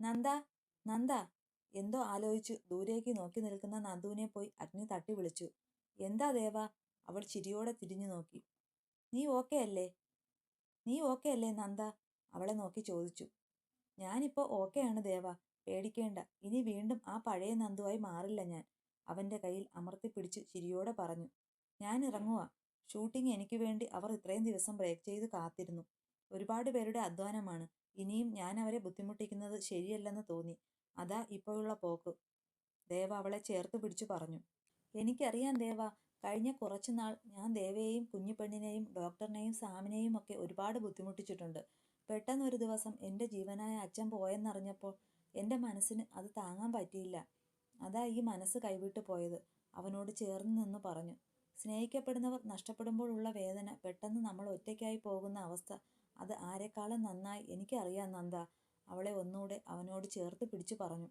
നന്ദ നന്ദ. എന്തോ ആലോചിച്ചു. ദൂരേക്ക് നോക്കി നിൽക്കുന്ന നന്ദുവിനെ പോയി അഗ്നി തട്ടി വിളിച്ചു. എന്താ ദേവ? അവൾ ചിരിയോടെ തിരിഞ്ഞു നോക്കി. നീ ഓക്കെ അല്ലേ? നീ ഓക്കെ അല്ലേ നന്ദ? അവളെ നോക്കി ചോദിച്ചു. ഞാനിപ്പോ ഓക്കെയാണ് ദേവ. പേടിക്കേണ്ട. ഇനി വീണ്ടും ആ പഴയ നന്ദുവായി മാറില്ല ഞാൻ. അവന്റെ കയ്യിൽ അമർത്തി പിടിച്ച് ചിരിയോടെ പറഞ്ഞു. ഞാൻ ഇറങ്ങുക ഷൂട്ടിംഗ് എനിക്ക് വേണ്ടി അവർ ഇത്രയും ദിവസം ബ്രേക്ക് ചെയ്ത് കാത്തിരുന്നു. ഒരുപാട് പേരുടെ അധ്വാനമാണ്. ഇനിയും ഞാൻ അവരെ ബുദ്ധിമുട്ടിക്കുന്നത് ശരിയല്ലെന്ന് തോന്നി. അതാ ഇപ്പോഴുള്ള പോക്ക്. ദേവ അവളെ ചേർത്ത് പിടിച്ചു പറഞ്ഞു. എനിക്കറിയാം ദേവ കഴിഞ്ഞ കുറച്ചുനാൾ ഞാൻ ദേവയെയും കുഞ്ഞുപെണ്ണിനെയും ഡോക്ടറിനെയും സാമിനെയും ഒക്കെ ഒരുപാട് ബുദ്ധിമുട്ടിച്ചിട്ടുണ്ട്. പെട്ടെന്ന് ഒരു ദിവസം എന്റെ ജീവനായ അച്ഛൻ പോയെന്നറിഞ്ഞപ്പോൾ എന്റെ മനസ്സിന് അത് താങ്ങാൻ പറ്റിയില്ല. അതാ ഈ മനസ്സ് കൈവിട്ടു പോയത് അവനോട് ചേർന്ന് നിന്ന് പറഞ്ഞു. സ്നേഹിക്കപ്പെടുന്നവർ നഷ്ടപ്പെടുമ്പോഴുള്ള വേദന പെട്ടെന്ന് നമ്മൾ ഒറ്റയ്ക്കായി പോകുന്ന അവസ്ഥ അത് ആരെക്കാളും നന്നായി എനിക്കറിയാം നന്ദ. അവളെ ഒന്നുകൂടെ അവനോട് ചേർത്ത് പിടിച്ചു പറഞ്ഞു.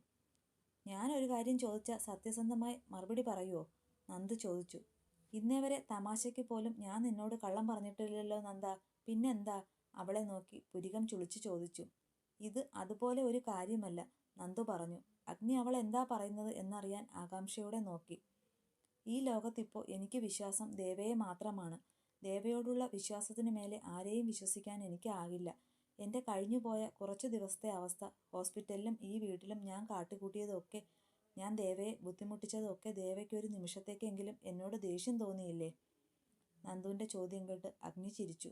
ഞാനൊരു കാര്യം ചോദിച്ചാൽ സത്യസന്ധമായി മറുപടി പറയുമോ നന്ദ് ചോദിച്ചു. ഇന്നേ വരെ തമാശയ്ക്ക് പോലും ഞാൻ നിന്നോട് കള്ളം പറഞ്ഞിട്ടില്ലല്ലോ നന്ദ. പിന്നെന്താ? അവളെ നോക്കി പുരികം ചുളിച്ചു ചോദിച്ചു. ഇത് അതുപോലെ ഒരു കാര്യമല്ല നന്ദു പറഞ്ഞു. അഗ്നി അവൾ എന്താ പറയുന്നത് എന്നറിയാൻ ആകാംക്ഷയോടെ നോക്കി. ഈ ലോകത്തിപ്പോൾ എനിക്ക് വിശ്വാസം ദേവയെ മാത്രമാണ്. ദേവയോടുള്ള വിശ്വാസത്തിന് മേലെ ആരെയും വിശ്വസിക്കാൻ എനിക്ക് ആകില്ല എന്റെ കഴിഞ്ഞുപോയ കുറച്ച് ദിവസത്തെ അവസ്ഥ ഹോസ്പിറ്റലിലും ഈ വീട്ടിലും ഞാൻ കാട്ടിക്കൂട്ടിയതൊക്കെ ഞാൻ ദേവയെ ബുദ്ധിമുട്ടിച്ചതൊക്കെ ദേവയ്ക്ക് ഒരു നിമിഷത്തേക്കെങ്കിലും എന്നോട് ദേഷ്യം തോന്നിയില്ലേ? നന്ദുവിന്റെ ചോദ്യം കേട്ട് അഗ്നി ചിരിച്ചു.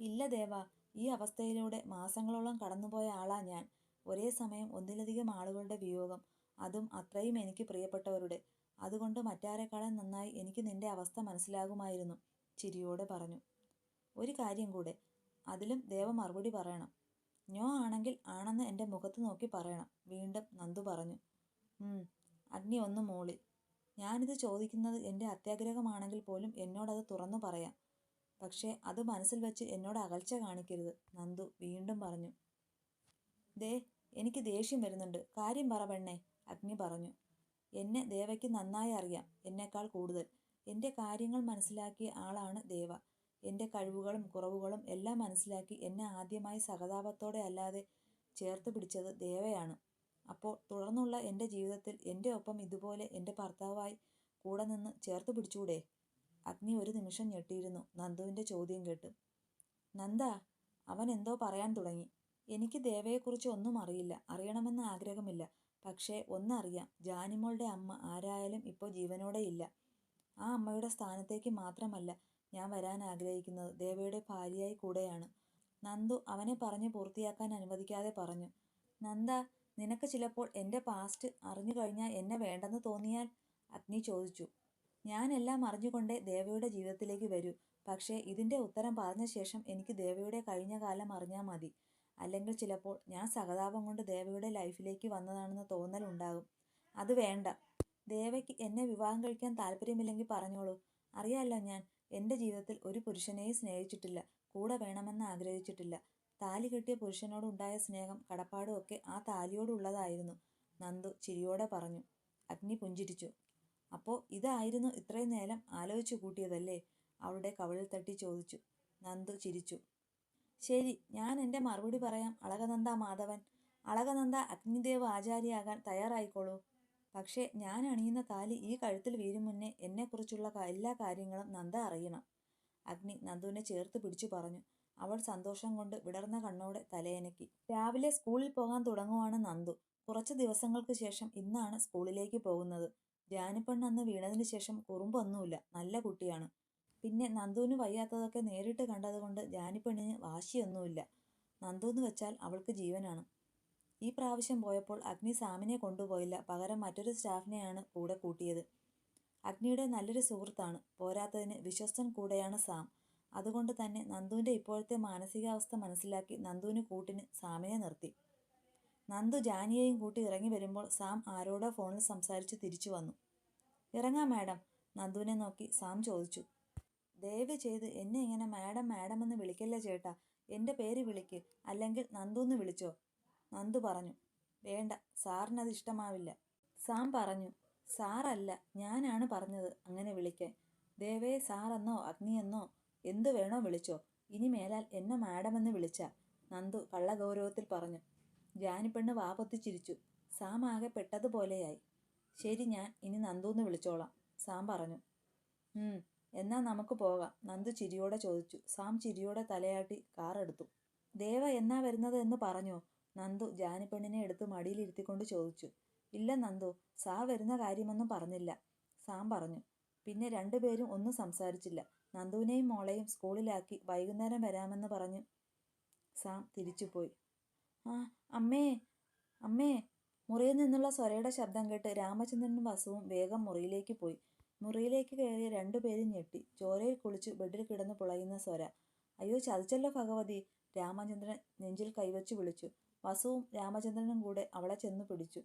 ഇല്ല ദേവ ഈ അവസ്ഥയിലൂടെ മാസങ്ങളോളം കടന്നുപോയ ആളാ ഞാൻ. ഒരേ സമയം ഒന്നിലധികം ആളുകളുടെ വിയോഗം അതും അത്രയും എനിക്ക് പ്രിയപ്പെട്ടവരുടെ. അതുകൊണ്ട് മറ്റാരെക്കാളും നന്നായി എനിക്ക് നിന്റെ അവസ്ഥ മനസ്സിലാകുമായിരുന്നു. ചിരിയോടെ പറഞ്ഞു. ഒരു കാര്യം കൂടെ അതിലും ദേവ മറുപടി പറയണം. ഞോ ആണെങ്കിൽ ആണെന്ന് എന്റെ മുഖത്ത് നോക്കി പറയണം വീണ്ടും നന്ദു പറഞ്ഞു. അഗ്നി ഒന്ന് മോളി. ഞാനിത് ചോദിക്കുന്നത് എന്റെ അത്യാഗ്രഹമാണെങ്കിൽ പോലും എന്നോടത് തുറന്നു പറയാം. പക്ഷേ അത് മനസ്സിൽ വെച്ച് എന്നോട് അകൽച്ച കാണിക്കരുത് നന്ദു വീണ്ടും പറഞ്ഞു. ദേ എനിക്ക് ദേഷ്യം വരുന്നുണ്ട്. കാര്യം പറ പെണ്ണേ അഗ്നി പറഞ്ഞു. എന്നെ ദേവയ്ക്ക് നന്നായി അറിയാം എന്നേക്കാൾ കൂടുതൽ. എന്റെ കാര്യങ്ങൾ മനസ്സിലാക്കിയ ആളാണ് ദേവ. എന്റെ കഴിവുകളും കുറവുകളും എല്ലാം മനസ്സിലാക്കി എന്നെ ആദ്യമായി സഹതാപത്തോടെ അല്ലാതെ ചേർത്ത് പിടിച്ചത് ദേവയാണ്. അപ്പോൾ തുടർന്നുള്ള എന്റെ ജീവിതത്തിൽ എന്റെ ഒപ്പം ഇതുപോലെ എന്റെ ഭർത്താവായി കൂടെ നിന്ന് ചേർത്ത് പിടിച്ചൂടെ? അഗ്നി ഒരു നിമിഷം ഞെട്ടിയിരുന്നു. നന്ദുവിന്റെ ചോദ്യം കേട്ട്. നന്ദ അവൻ എന്തോ പറയാൻ തുടങ്ങി. എനിക്ക് ദേവയെക്കുറിച്ച് ഒന്നും അറിയില്ല. അറിയണമെന്ന് ആഗ്രഹമില്ല. പക്ഷേ ഒന്നറിയാം. ജാനിമോളുടെ അമ്മ ആരായാലും ഇപ്പോൾ ജീവനോടെ ഇല്ല. ആ അമ്മയുടെ സ്ഥാനത്തേക്ക് മാത്രമല്ല ഞാൻ വരാൻ ആഗ്രഹിക്കുന്നത്. ദേവയുടെ ഭാര്യയായി കൂടെയാണ്. നന്ദു അവനെ പറഞ്ഞു പൂർത്തിയാക്കാൻ അനുവദിക്കാതെ പറഞ്ഞു നന്ദ നിനക്ക് ചിലപ്പോൾ എന്റെ പാസ്റ്റ് അറിഞ്ഞു കഴിഞ്ഞാൽ എന്നെ വേണ്ടെന്ന് തോന്നിയാൽ? അഗ്നി ചോദിച്ചു. ഞാനെല്ലാം അറിഞ്ഞുകൊണ്ടേ ദേവയുടെ ജീവിതത്തിലേക്ക് വരൂ. പക്ഷേ ഇതിന്റെ ഉത്തരം പറഞ്ഞ ശേഷം എനിക്ക് ദേവയുടെ കഴിഞ്ഞ കാലം അറിഞ്ഞാൽ മതി. അല്ലെങ്കിൽ ചിലപ്പോൾ ഞാൻ സഹതാപം കൊണ്ട് ദേവയുടെ ലൈഫിലേക്ക് വന്നതാണെന്ന് തോന്നലുണ്ടാകും അത് വേണ്ട. ദേവയ്ക്ക് എന്നെ വിവാഹം കഴിക്കാൻ താല്പര്യമില്ലെങ്കിൽ പറഞ്ഞോളൂ. അറിയാലോ ഞാൻ എന്റെ ജീവിതത്തിൽ ഒരു പുരുഷനെയും സ്നേഹിച്ചിട്ടില്ല കൂടെ വേണമെന്ന് ആഗ്രഹിച്ചിട്ടില്ല. താലി കെട്ടിയ പുരുഷനോടുണ്ടായ സ്നേഹം കടപ്പാടും ഒക്കെ ആ താലിയോടുള്ളതായിരുന്നു. നന്ദു ചിരിയോടെ പറഞ്ഞു. അഗ്നി പുഞ്ചിരിച്ചു. അപ്പോൾ ഇതായിരുന്നു ഇത്രയും നേരം ആലോചിച്ചു കൂട്ടിയതല്ലേ? അവളുടെ കവിളിൽ തട്ടി ചോദിച്ചു. നന്ദു ചിരിച്ചു. ശരി ഞാൻ എന്റെ മറുപടി പറയാം. അളകനന്ദ മാധവൻ. അളകനന്ദ അഗ്നിദേവ് ആചാര്യാകാൻ തയ്യാറായിക്കോളൂ. പക്ഷേ ഞാൻ അണിയുന്ന താലി ഈ കഴുത്തിൽ വീരും മുന്നേ എന്നെക്കുറിച്ചുള്ള എല്ലാ കാര്യങ്ങളും നന്ദ അറിയണം. അഗ്നി നന്ദുവിനെ ചേർത്ത് പിടിച്ചു പറഞ്ഞു. അവൾ സന്തോഷം കൊണ്ട് വിടർന്ന കണ്ണോടെ തലയനക്കി. രാവിലെ സ്കൂളിൽ പോകാൻ തുടങ്ങുവാണ് നന്ദു. കുറച്ച് ദിവസങ്ങൾക്ക് ശേഷം ഇന്നാണ് സ്കൂളിലേക്ക് പോകുന്നത്. ജാനിപ്പെണ്ണ് അന്ന് വീണതിന് ശേഷം കുറുമ്പൊന്നുമില്ല. നല്ല കുട്ടിയാണ്. പിന്നെ നന്ദുവിന് വയ്യാത്തതൊക്കെ നേരിട്ട് കണ്ടതുകൊണ്ട് ജാനിപ്പെണ്ണിന് വാശിയൊന്നുമില്ല. നന്ദു എന്ന് വെച്ചാൽ അവൾക്ക് ജീവനാണ്. ഈ പ്രാവശ്യം പോയപ്പോൾ അഗ്നി സാമിനെ കൊണ്ടുപോയില്ല. പകരം മറ്റൊരു സ്റ്റാഫിനെയാണ് കൂടെ കൂട്ടിയത്. അഗ്നിയുടെ നല്ലൊരു സുഹൃത്താണ്. പോരാത്തതിന് വിശ്വസ്തൻ കൂടെയാണ് സാം. അതുകൊണ്ട് തന്നെ നന്ദുവിന്റെ ഇപ്പോഴത്തെ മാനസികാവസ്ഥ മനസ്സിലാക്കി നന്ദുവിന് കൂട്ടിന് സാമിനെ നിർത്തി. നന്ദു ജാനിയെയും കൂട്ടി ഇറങ്ങി വരുമ്പോൾ സാം ആരോടോ ഫോണിൽ സംസാരിച്ച് തിരിച്ചു വന്നു. ഇറങ്ങാം മാഡം നന്ദുവിനെ നോക്കി സാം ചോദിച്ചു. ദയവ് ചെയ്ത് എന്നെ ഇങ്ങനെ മാഡം മാഡം എന്ന് വിളിക്കല്ലേ ചേട്ടാ? എന്റെ പേര് വിളിക്ക്. അല്ലെങ്കിൽ നന്ദു എന്ന് വിളിച്ചോ? നന്ദു പറഞ്ഞു. വേണ്ട സാറിനത് ഇഷ്ടമാവില്ല. സാം പറഞ്ഞു സാറല്ല ഞാനാണ് പറഞ്ഞത് അങ്ങനെ വിളിക്കാൻ. ദേവേ സാറെന്നോ അഗ്നിയെന്നോ എന്തു വേണോ വിളിച്ചോ. ഇനി മേലാൽ എന്നെ മാഡമെന്ന് വിളിച്ച. നന്ദു കള്ളഗൗരവത്തിൽ പറഞ്ഞു. ജാനിപ്പെണ്ണ് വാപൊത്തിച്ചിരിച്ചു സാം ആകെ പെട്ടതുപോലെയായി. ശരി ഞാൻ ഇനി നന്ദൂന്ന് വിളിച്ചോളാം സാം പറഞ്ഞു. എന്നാ നമുക്ക് പോകാം നന്ദു ചിരിയോടെ ചോദിച്ചു. സാം ചിരിയോടെ തലയാട്ടി കാറെടുത്തു. ദേവ എന്നാ വരുന്നത് എന്ന് പറഞ്ഞോ? നന്ദു ജാനിപ്പെണ്ണിനെ എടുത്ത് മടിയിലിരുത്തിക്കൊണ്ട് ചോദിച്ചു. ഇല്ല നന്ദു സാ വരുന്ന കാര്യമൊന്നും പറഞ്ഞില്ല സാം പറഞ്ഞു. പിന്നെ രണ്ടുപേരും ഒന്നും സംസാരിച്ചില്ല. നന്ദുവിനെയും മോളെയും സ്കൂളിലാക്കി വൈകുന്നേരം വരാമെന്ന് പറഞ്ഞു സാം തിരിച്ചുപോയി. ആ അമ്മേ അമ്മേ മുറിയിൽ നിന്നുള്ള സ്വരയുടെ ശബ്ദം കേട്ട് രാമചന്ദ്രനും വസുവും വേഗം മുറിയിലേക്ക് പോയി. മുറിയിലേക്ക് കയറിയ രണ്ടുപേരും ഞെട്ടി. ചോരയിൽ കുളിച്ച് ബെഡിൽ കിടന്ന് പുളയുന്ന സ്വര. അയ്യോ ചതിച്ചല്ലോ ഭഗവതി രാമചന്ദ്രൻ നെഞ്ചിൽ കൈവച്ച് വിളിച്ചു. വസുവും രാമചന്ദ്രനും കൂടെ അവളെ ചെന്ന് പിടിച്ചു.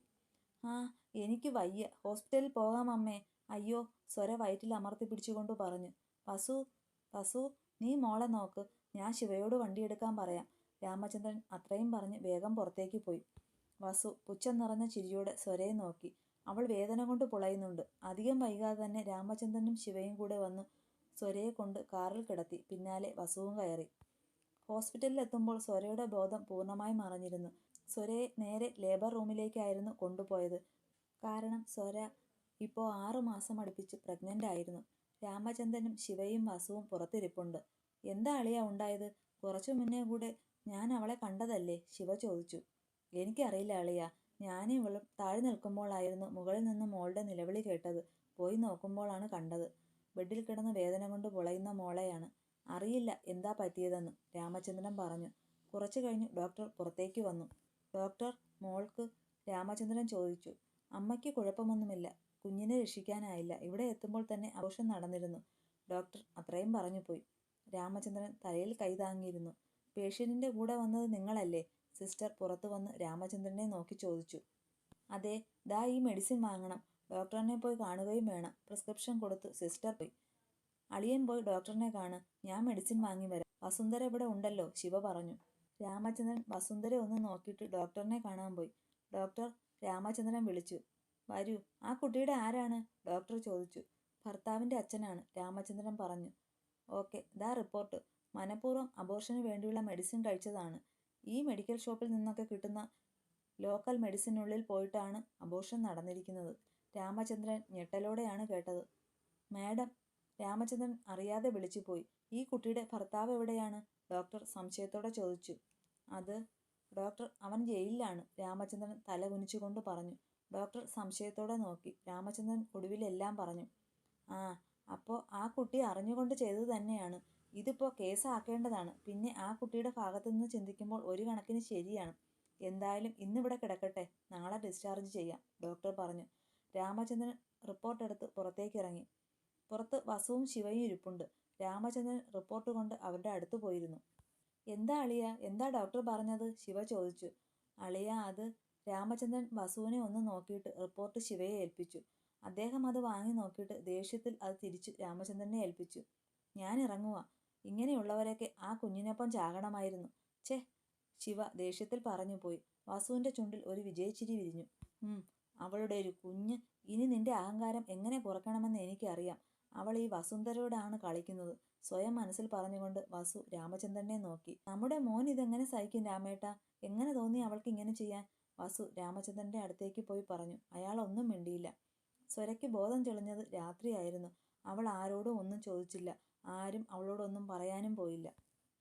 ആ എനിക്ക് വയ്യ. ഹോസ്പിറ്റലിൽ പോകാം അമ്മേ. അയ്യോ സ്വര വയറ്റിൽ അമർത്തി പിടിച്ചുകൊണ്ട് പറഞ്ഞു. വസു വസു നീ മോളെ നോക്ക്. ഞാൻ ശിവയോട് വണ്ടിയെടുക്കാൻ പറയാം. രാമചന്ദ്രൻ അത്രയും പറഞ്ഞ് വേഗം പുറത്തേക്ക് പോയി. വസു പുച്ഛം നിറഞ്ഞ ചിരിയോടെ സ്വരയെ നോക്കി. അവൾ വേദന കൊണ്ട് പുളയുന്നുണ്ട്. അധികം വൈകാതെ തന്നെ രാമചന്ദ്രനും ശിവയും കൂടെ വന്നു സ്വരയെ കൊണ്ട് കാറിൽ കിടത്തി. പിന്നാലെ വസുവും കയറി. ഹോസ്പിറ്റലിൽ എത്തുമ്പോൾ സ്വരയുടെ ബോധം പൂർണമായി മറഞ്ഞിരുന്നു. സ്വരയെ നേരെ ലേബർ റൂമിലേക്കായിരുന്നു കൊണ്ടുപോയത്. കാരണം സ്വര ഇപ്പോൾ ആറു മാസം അടുപ്പിച്ച് പ്രഗ്നന്റ് ആയിരുന്നു രാമചന്ദ്രനും ശിവയും വസുവും പുറത്തിരിപ്പുണ്ട്. എന്താ അളിയാ ഉണ്ടായത്? കുറച്ചു മുന്നേ കൂടെ ഞാൻ അവളെ കണ്ടതല്ലേ? ശിവ ചോദിച്ചു. എനിക്കറിയില്ല അളിയ. ഞാനും ഇവളും താഴെ നിൽക്കുമ്പോഴായിരുന്നു മുകളിൽ നിന്ന് മോളുടെ നിലവിളി കേട്ടത്. പോയി നോക്കുമ്പോഴാണ് കണ്ടത്. ബെഡിൽ കിടന്ന് വേദന കൊണ്ട് പുളയുന്ന മോളെയാണ്. അറിയില്ല എന്താ പറ്റിയതെന്ന് രാമചന്ദ്രൻ പറഞ്ഞു. കുറച്ചു കഴിഞ്ഞ് ഡോക്ടർ പുറത്തേക്ക് വന്നു. ഡോക്ടർ മോൾക്ക് രാമചന്ദ്രൻ ചോദിച്ചു അമ്മയ്ക്ക് കുഴപ്പമൊന്നുമില്ല കുഞ്ഞിനെ രക്ഷിക്കാനായില്ല. ഇവിടെ എത്തുമ്പോൾ തന്നെ ആഘോഷം നടന്നിരുന്നു. ഡോക്ടർ അത്രയും പറഞ്ഞു പോയി രാമചന്ദ്രൻ തലയിൽ കൈതാങ്ങിയിരുന്നു പേഷ്യന്റിന്റെ കൂടെ വന്നത് നിങ്ങളല്ലേ? സിസ്റ്റർ പുറത്തു വന്ന് രാമചന്ദ്രനെ നോക്കി ചോദിച്ചു. അതെ ദാ ഈ മെഡിസിൻ വാങ്ങണം. ഡോക്ടറിനെ പോയി കാണുകയും വേണം. പ്രിസ്ക്രിപ്ഷൻ കൊടുത്ത് സിസ്റ്റർ പോയി. അളിയൻ പോയി ഡോക്ടറിനെ കാണ്. ഞാൻ മെഡിസിൻ വാങ്ങി വരാം. വസുന്ധര ഇവിടെ ഉണ്ടല്ലോ ശിവ പറഞ്ഞു. രാമചന്ദ്രൻ വസുന്ധര ഒന്ന് നോക്കിയിട്ട് ഡോക്ടറിനെ കാണാൻ പോയി. ഡോക്ടർ രാമചന്ദ്രൻ വിളിച്ചു. വരൂ ആ കുട്ടിയുടെ ആരാണ്? ഡോക്ടർ ചോദിച്ചു. ഭർത്താവിന്റെ അച്ഛനാണ് രാമചന്ദ്രൻ പറഞ്ഞു. ഓക്കെ ദാ റിപ്പോർട്ട്. മനഃപൂർവം അബോർഷന് വേണ്ടിയുള്ള മെഡിസിൻ കഴിച്ചതാണ്. ഈ മെഡിക്കൽ ഷോപ്പിൽ നിന്നൊക്കെ കിട്ടുന്ന ലോക്കൽ മെഡിസിനുള്ളിൽ പോയിട്ടാണ് അബോർഷൻ നടന്നിരിക്കുന്നത്. രാമചന്ദ്രൻ ഞെട്ടലോടെയാണ് കേട്ടത്. മാഡം രാമചന്ദ്രൻ അറിയാതെ വിളിച്ചുപോയി. ഈ കുട്ടിയുടെ ഭർത്താവ് എവിടെയാണ്? ഡോക്ടർ സംശയത്തോടെ ചോദിച്ചു. അത് ഡോക്ടർ അവൻ ജയിലിലാണ് രാമചന്ദ്രൻ തല കുനിച്ചുകൊണ്ട് പറഞ്ഞു. ഡോക്ടർ സംശയത്തോടെ നോക്കി. രാമചന്ദ്രൻ ഒടുവിലെല്ലാം പറഞ്ഞു. ആ അപ്പോൾ ആ കുട്ടി അറിഞ്ഞുകൊണ്ട് ചെയ്തത് തന്നെയാണ്. ഇതിപ്പോൾ കേസാക്കേണ്ടതാണ്. പിന്നെ ആ കുട്ടിയുടെ ഭാഗത്തു നിന്ന് ചിന്തിക്കുമ്പോൾ ഒരു കണക്കിന് ശരിയാണ്. എന്തായാലും ഇന്നിവിടെ കിടക്കട്ടെ. നാളെ ഡിസ്ചാർജ് ചെയ്യാം ഡോക്ടർ പറഞ്ഞു. രാമചന്ദ്രൻ റിപ്പോർട്ട് എടുത്ത് പുറത്തേക്ക് ഇറങ്ങി പുറത്ത് വസുവും ശിവയും ഇരിപ്പുണ്ട്. രാമചന്ദ്രൻ റിപ്പോർട്ട് കൊണ്ട് അവരുടെ അടുത്ത് പോയിരുന്നു. എന്താ അളിയ? എന്താ ഡോക്ടർ പറഞ്ഞത്? ശിവ ചോദിച്ചു. അളിയ അത് രാമചന്ദ്രൻ വസുവിനെ ഒന്ന് നോക്കിയിട്ട് റിപ്പോർട്ട് ശിവയെ ഏൽപ്പിച്ചു. അദ്ദേഹം അത് വാങ്ങി നോക്കിയിട്ട് ദേഷ്യത്തിൽ അത് തിരിച്ചു രാമചന്ദ്രനെ ഏൽപ്പിച്ചു. ഞാൻ ഇറങ്ങുക ഇങ്ങനെയുള്ളവരൊക്കെ ആ കുഞ്ഞിനൊപ്പം ചാകണമായിരുന്നു. ഛേ ശിവ ദേഷ്യത്തിൽ പറഞ്ഞു പോയി വസുവിന്റെ ചുണ്ടിൽ ഒരു വിജയച്ചിരി വിരിഞ്ഞു. അവളുടെ ഒരു കുഞ്ഞ്. ഇനി നിന്റെ അഹങ്കാരം എങ്ങനെ കുറയ്ക്കണമെന്ന് എനിക്കറിയാം. അവൾ ഈ വസുന്ധരയോടാണ് കളിക്കുന്നത്. സ്വയം മനസ്സിൽ പറഞ്ഞുകൊണ്ട് വസു രാമചന്ദ്രനെ നോക്കി. നമ്മുടെ മോൻ ഇതെങ്ങനെ സഹിക്കും രാമേട്ട? എങ്ങനെ തോന്നി അവൾക്ക് ഇങ്ങനെ ചെയ്യാൻ? വസു രാമചന്ദ്രന്റെ അടുത്തേക്ക് പോയി പറഞ്ഞു. അയാൾ ഒന്നും മിണ്ടിയില്ല. സ്വരയ്ക്ക് ബോധം തെളിഞ്ഞത് രാത്രിയായിരുന്നു. അവൾ ആരോടും ഒന്നും ചോദിച്ചില്ല. ആരും അവളോടൊന്നും പറയാനും പോയില്ല.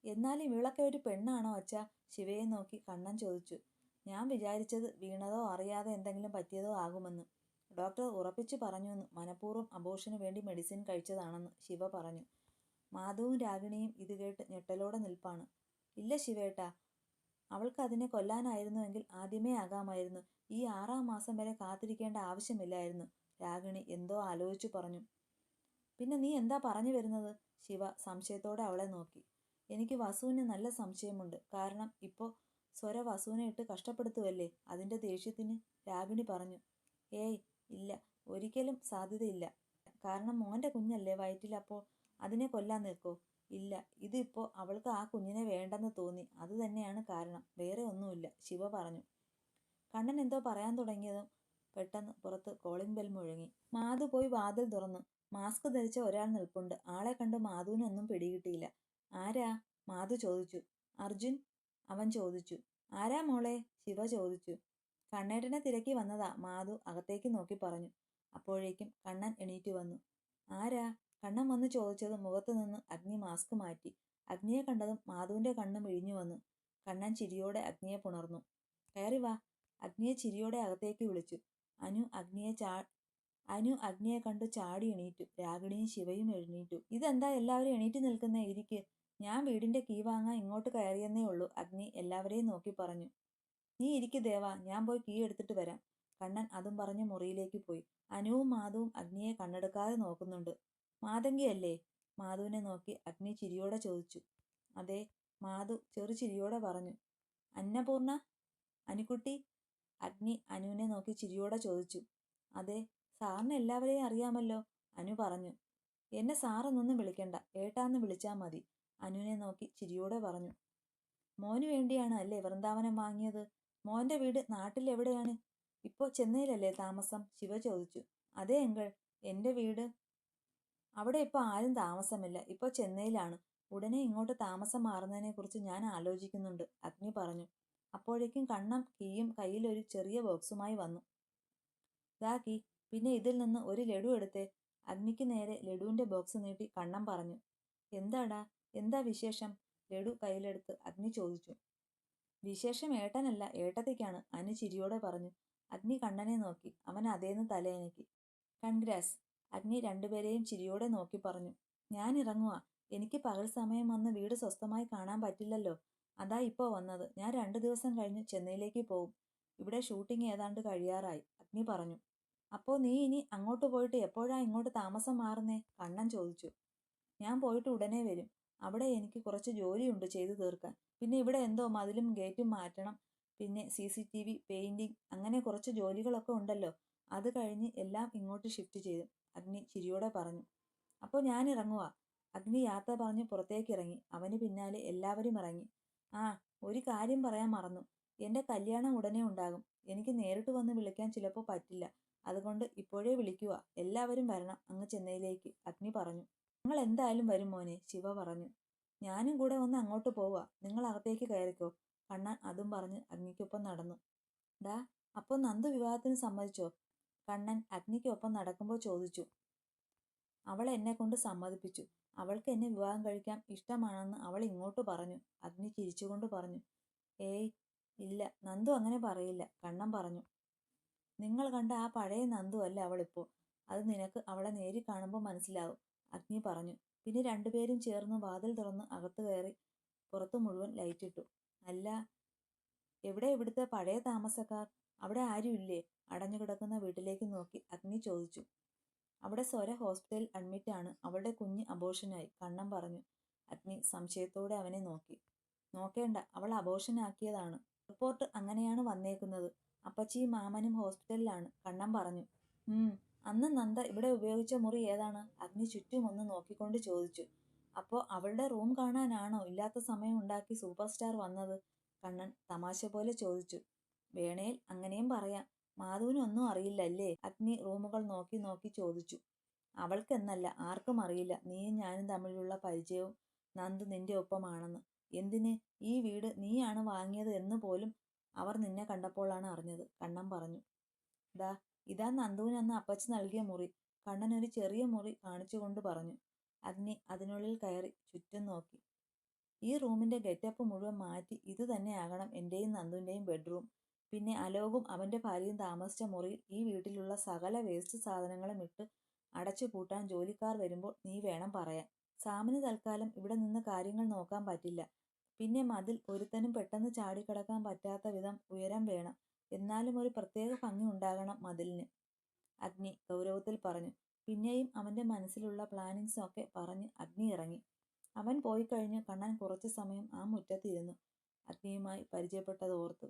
എന്നാലും ഇവളൊക്കെ ഒരു പെണ്ണാണോ അച്ഛ? ശിവയെ നോക്കി കണ്ണൻ ചോദിച്ചു. ഞാൻ വിചാരിച്ചത് വീണതോ അറിയാതെ എന്തെങ്കിലും പറ്റിയതോ ആകുമെന്ന്. ഡോക്ടർ ഉറപ്പിച്ചു പറഞ്ഞുവെന്ന് മനഃപൂർവം അബോഷന് വേണ്ടി മെഡിസിൻ കഴിച്ചതാണെന്ന് ശിവ പറഞ്ഞു. മാധവും രാഗിണിയും ഇത് കേട്ട് ഞെട്ടലോടെ നിൽപ്പാണ്. ഇല്ല ശിവേട്ടാ അവൾക്ക് അതിനെ കൊല്ലാനായിരുന്നുവെങ്കിൽ ആദ്യമേ ആകാമായിരുന്നു. ഈ ആറാം മാസം വരെ കാത്തിരിക്കേണ്ട ആവശ്യമില്ലായിരുന്നു രാഗിണി എന്തോ ആലോചിച്ചു പറഞ്ഞു. പിന്നെ നീ എന്താ പറഞ്ഞു വരുന്നത്? ശിവ സംശയത്തോടെ അവളെ നോക്കി. എനിക്ക് വസുവിന് നല്ല സംശയമുണ്ട്. കാരണം ഇപ്പോൾ സ്വര വസുവിനെ ഇട്ട് കഷ്ടപ്പെടുത്തുവല്ലേ? അതിന്റെ ദേഷ്യത്തിന് രാഗിണി പറഞ്ഞു. ഏയ് ഇല്ല. ഒരിക്കലും സാധ്യതയില്ല. കാരണം മോന്റെ കുഞ്ഞല്ലേ വയറ്റിലപ്പോൾ അതിനെ കൊല്ലാൻ നിൽക്കോ? ഇല്ല. ഇതിപ്പോൾ അവൾക്ക് ആ കുഞ്ഞിനെ വേണ്ടെന്ന് തോന്നി. അത് തന്നെയാണ് കാരണം. വേറെ ഒന്നുമില്ല. ശിവ പറഞ്ഞു. കണ്ണൻ എന്തോ പറയാൻ തുടങ്ങിയതും പെട്ടെന്ന് പുറത്ത് കോളിംഗ് ബെൽ മുഴങ്ങി. മാധു പോയി വാതിൽ തുറന്നു. മാസ്ക് ധരിച്ച ഒരാൾ നിൽപ്പുണ്ട്. ആളെ കണ്ട് മാധുവിനൊന്നും പിടികിട്ടിയില്ല. ആരാ? മാധു ചോദിച്ചു. അർജുൻ. അവൻ ചോദിച്ചു. ആരാ മോളെ? ശിവ ചോദിച്ചു. കണ്ണേട്ടനെ തിരക്കി വന്നതാ മാധു അകത്തേക്ക് നോക്കി പറഞ്ഞു. അപ്പോഴേക്കും കണ്ണൻ എണീറ്റ് വന്നു. ആരാ? കണ്ണൻ വന്ന് ചോദിച്ചത് മുഖത്തു നിന്ന് അഗ്നി മാസ്ക് മാറ്റി. അഗ്നിയെ കണ്ടതും മാധുവിന്റെ കണ്ണും ഇഴിഞ്ഞു വന്നു. കണ്ണൻ ചിരിയോടെ അഗ്നിയെ പുണർന്നു. കയറി വാ. അഗ്നിയെ ചിരിയോടെ അകത്തേക്ക് വിളിച്ചു. അനു അഗ്നിയെ ചാ അനു അഗ്നിയെ കണ്ടു ചാടി എണീറ്റു. രാഗിണിയും ശിവയും എഴുന്നേറ്റു. ഇതെന്താ എല്ലാവരും എണീറ്റ് നിൽക്കുന്ന? ഇരിക്ക്. ഞാൻ വീടിന്റെ കീ വാങ്ങാൻ ഇങ്ങോട്ട് കയറിയെന്നേ ഉള്ളൂ അഗ്നി എല്ലാവരെയും നോക്കി പറഞ്ഞു. നീ ഇരിക്കു ദേവാ ഞാൻ പോയി കീ എടുത്തിട്ട് വരാം. കണ്ണൻ അതും പറഞ്ഞ് മുറിയിലേക്ക് പോയി. അനുവും മാധുവും അഗ്നിയെ കണ്ണെടുക്കാതെ നോക്കുന്നുണ്ട്. മാതങ്കിയല്ലേ? മാധുവിനെ നോക്കി അഗ്നി ചിരിയോടെ ചോദിച്ചു. അതെ മാധു ചെറു ചിരിയോടെ പറഞ്ഞു. അന്നപൂർണ അനുക്കുട്ടി അഗ്നി അനുവിനെ നോക്കി ചിരിയോടെ ചോദിച്ചു. അതെ സാറിന് എല്ലാവരെയും അറിയാമല്ലോ അനു പറഞ്ഞു. എന്നെ സാറെന്നൊന്നും വിളിക്കണ്ട ഏട്ടാന്ന് വിളിച്ചാൽ മതി അനുവിനെ നോക്കി ചിരിയോടെ പറഞ്ഞു. മോന് വേണ്ടിയാണ് അല്ലേ വൃന്ദാവനം വാങ്ങിയത്? മോന്റെ വീട് നാട്ടിൽ എവിടെയാണ് ഇപ്പോ ചെന്നൈയിലല്ലേ താമസം? ശിവ ചോദിച്ചു. അതെ എങ്കൾ എന്റെ വീട്. അവിടെ ഇപ്പോൾ ആരും താമസമില്ല. ഇപ്പോൾ ചെന്നൈയിലാണ്. ഉടനെ ഇങ്ങോട്ട് താമസം മാറുന്നതിനെക്കുറിച്ച് ഞാൻ ആലോചിക്കുന്നുണ്ട് അഗ്നി പറഞ്ഞു. അപ്പോഴേക്കും കണ്ണം കീയും കയ്യിൽ ഒരു ചെറിയ ബോക്സുമായി വന്നു. ദാ കീ പിന്നെ ഇതിൽ നിന്ന് ഒരു ലഡു എടുത്തേ. അഗ്നിക്ക് നേരെ ലഡുവിന്റെ ബോക്സ് നീട്ടി കണ്ണം പറഞ്ഞു. എന്താടാ? എന്താ വിശേഷം? ലഡു കയ്യിലെടുത്ത് അഗ്നി ചോദിച്ചു. വിശേഷം ഏട്ടനല്ല ഏട്ടത്തേക്കാണ്. അനു ചിരിയോടെ പറഞ്ഞു. അഗ്നി കണ്ണനെ നോക്കി. അവൻ അതേന്ന് തലയനക്കി. കൺഗ്രാസ്. അഗ്നി രണ്ടുപേരെയും ചിരിയോടെ നോക്കി പറഞ്ഞു. ഞാൻ ഇറങ്ങുവാ. എനിക്ക് പകൽ സമയം വന്ന് വീട് സ്വസ്ഥമായി കാണാൻ പറ്റില്ലല്ലോ. അതാ ഇപ്പോൾ വന്നത്. ഞാൻ രണ്ടു ദിവസം കഴിഞ്ഞ് ചെന്നൈയിലേക്ക് പോകും ഇവിടെ ഷൂട്ടിംഗ് ഏതാണ്ട് കഴിയാറായി. അഗ്നി പറഞ്ഞു. അപ്പോൾ നീ ഇനി അങ്ങോട്ട് പോയിട്ട് എപ്പോഴാ ഇങ്ങോട്ട് താമസം മാറുന്നേ? കണ്ണൻ ചോദിച്ചു. ഞാൻ പോയിട്ട് ഉടനെ വരും. അവിടെ എനിക്ക് കുറച്ച് ജോലിയുണ്ട് ചെയ്തു തീർക്കാൻ. പിന്നെ ഇവിടെ എന്തോ മതിലും ഗേറ്റും മാറ്റണം. പിന്നെ C C T V painting അങ്ങനെ കുറച്ച് ജോലികളൊക്കെ ഉണ്ടല്ലോ. അത് കഴിഞ്ഞ് എല്ലാം ഇങ്ങോട്ട് ഷിഫ്റ്റ് ചെയ്തു. അഗ്നി ചിരിയോടെ പറഞ്ഞു. അപ്പോൾ ഞാൻ ഇറങ്ങുക അഗ്നി യാത്ര പറഞ്ഞ് പുറത്തേക്ക് ഇറങ്ങി അവന് പിന്നാലെ എല്ലാവരും ഇറങ്ങി. ആ ഒരു കാര്യം പറയാൻ മറന്നു. എന്റെ കല്യാണം ഉടനെ ഉണ്ടാകും. എനിക്ക് നേരിട്ട് വന്ന് വിളിക്കാൻ ചിലപ്പോൾ പറ്റില്ല. അതുകൊണ്ട് ഇപ്പോഴേ വിളിക്കുക എല്ലാവരും വരണം. അങ്ങ് ചെന്നൈയിലേക്ക്. അഗ്നി പറഞ്ഞു. ഞങ്ങൾ എന്തായാലും വരും മോനെ ശിവ പറഞ്ഞു. ഞാനും കൂടെ ഒന്ന് അങ്ങോട്ട് പോവാ. നിങ്ങൾ അകത്തേക്ക് കയറിക്കോ. കണ്ണൻ അതും പറഞ്ഞ് അഗ്നിക്കൊപ്പം നടന്നു. ഡാ അപ്പോൾ നന്ദു വിവാഹത്തിന് സമ്മതിച്ചോ? കണ്ണൻ അഗ്നിക്കൊപ്പം നടക്കുമ്പോൾ ചോദിച്ചു. അവൾ എന്നെ കൊണ്ട് സമ്മതിപ്പിച്ചു. അവൾക്ക് എന്നെ വിവാഹം കഴിക്കാൻ ഇഷ്ടമാണെന്ന് അവൾ ഇങ്ങോട്ട് പറഞ്ഞു. അഗ്നി ചിരിച്ചുകൊണ്ട് പറഞ്ഞു. ഏയ് ഇല്ല. നന്ദു അങ്ങനെ പറയില്ല കണ്ണൻ പറഞ്ഞു. നിങ്ങൾ കണ്ട ആ പഴയ നന്ദു അല്ല അവളിപ്പോൾ അത് നിനക്ക് അവളെ നേരി കാണുമ്പോൾ മനസ്സിലാവും. അഗ്നി പറഞ്ഞു. പിന്നെ രണ്ടുപേരും ചേർന്ന് വാതിൽ തുറന്ന് അകത്ത് കയറി പുറത്തു മുഴുവൻ ലൈറ്റ് ഇട്ടു. അല്ല എവിടെ ഇവിടുത്തെ പഴയ താമസക്കാർ? അവിടെ ആരുമില്ലേ അടഞ്ഞുകിടക്കുന്ന വീട്ടിലേക്ക് നോക്കി അഗ്നി ചോദിച്ചു. അവിടെ സ്വര ഹോസ്പിറ്റലിൽ അഡ്മിറ്റ് ആണ്. അവളുടെ കുഞ്ഞ് അബോഷനായി കണ്ണം പറഞ്ഞു. അഗ്നി സംശയത്തോടെ അവനെ നോക്കി. നോക്കേണ്ട അവൾ അബോഷനാക്കിയതാണ് റിപ്പോർട്ട് അങ്ങനെയാണ് വന്നേക്കുന്നത്. അപ്പച്ചിയും മാമനും ഹോസ്പിറ്റലിലാണ് കണ്ണം പറഞ്ഞു. അന്ന് നന്ദ ഇവിടെ ഉപയോഗിച്ച മുറി ഏതാണ്? അഗ്നി ചുറ്റും ഒന്ന് നോക്കിക്കൊണ്ട് ചോദിച്ചു. അപ്പോ അവളുടെ റൂം കാണാനാണോ? ഇല്ലാത്ത സമയം ഉണ്ടാക്കി സൂപ്പർ സ്റ്റാർ വന്നത്? കണ്ണൻ തമാശ പോലെ ചോദിച്ചു. വേണേൽ അങ്ങനെയും പറയാം. മാധുവിനൊന്നും അറിയില്ലല്ലേ? അഗ്നി റൂമുകൾ നോക്കി നോക്കി ചോദിച്ചു. അവൾക്കെന്നല്ല ആർക്കും അറിയില്ല. നീയും ഞാനും തമ്മിലുള്ള പരിചയവും നന്ദു നിന്റെ ഒപ്പമാണെന്ന്. എന്തിന്? ഈ വീട് നീയാണ് വാങ്ങിയത് എന്ന് പോലും അവർ നിന്നെ കണ്ടപ്പോഴാണ് അറിഞ്ഞത് കണ്ണൻ പറഞ്ഞു. ദാ ഇതാ നന്ദുവിന് അന്ന് അപ്പച്ചി നൽകിയ മുറി. കണ്ണൻ ഒരു ചെറിയ മുറി കാണിച്ചുകൊണ്ട് പറഞ്ഞു. അതിനെ അതിനുള്ളിൽ കയറി ചുറ്റും നോക്കി. ഈ റൂമിന്റെ ഗെറ്റപ്പ് മുഴുവൻ മാറ്റി ഇത് തന്നെയാകണം എന്റെയും നന്ദുവിന്റെയും ബെഡ്റൂം. പിന്നെ അലോകും അവന്റെ ഭാര്യയും താമസിച്ച മുറിയിൽ ഈ വീട്ടിലുള്ള സകല വേസ്റ്റ് സാധനങ്ങളും ഇട്ട് അടച്ചു പൂട്ടാൻ ജോലിക്കാർ വരുമ്പോൾ നീ വേണം പറയാൻ. സാമിന് തൽക്കാലം ഇവിടെ നിന്ന് കാര്യങ്ങൾ നോക്കാൻ പറ്റില്ല. പിന്നെ മതിൽ ഒരുത്തനും പെട്ടെന്ന് ചാടിക്കടക്കാൻ പറ്റാത്ത വിധം ഉയരം വേണം. എന്നാലും ഒരു പ്രത്യേക ഭംഗി ഉണ്ടാകണം മതിലിന് അഗ്നി ഗൗരവത്തിൽ പറഞ്ഞു. പിന്നെയും അവന്റെ മനസ്സിലുള്ള പ്ലാനിങ്സ് ഒക്കെ പറഞ്ഞ് അഗ്നി ഇറങ്ങി. അവൻ പോയി കഴിഞ്ഞ് കണ്ണൻ കുറച്ചു സമയം ആ മുറ്റത്തിരുന്നു അഗ്നിയുമായി പരിചയപ്പെട്ടത് ഓർത്തു